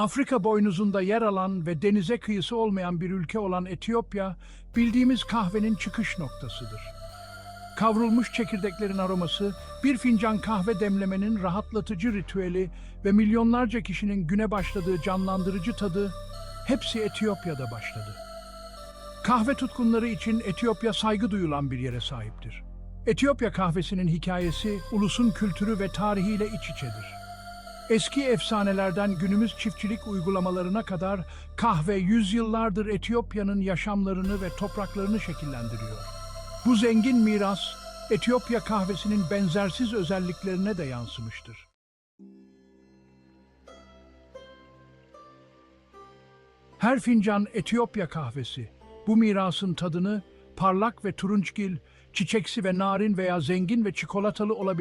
Afrika boynuzunda yer alan ve denize kıyısı olmayan bir ülke olan Etiyopya, bildiğimiz kahvenin çıkış noktasıdır. Kavrulmuş çekirdeklerin aroması, bir fincan kahve demlemenin rahatlatıcı ritüeli ve milyonlarca kişinin güne başladığı canlandırıcı tadı, hepsi Etiyopya'da başladı. Kahve tutkunları için Etiyopya saygı duyulan bir yere sahiptir. Etiyopya kahvesinin hikayesi, ulusun kültürü ve tarihiyle iç içedir. Eski efsanelerden günümüz çiftçilik uygulamalarına kadar kahve yüzyıllardır Etiyopya'nın yaşamlarını ve topraklarını şekillendiriyor. Bu zengin miras, Etiyopya kahvesinin benzersiz özelliklerine de yansımıştır. Her fincan Etiyopya kahvesi, bu mirasın tadını parlak ve turunçgil, çiçeksi ve narin veya zengin ve çikolatalı olabilen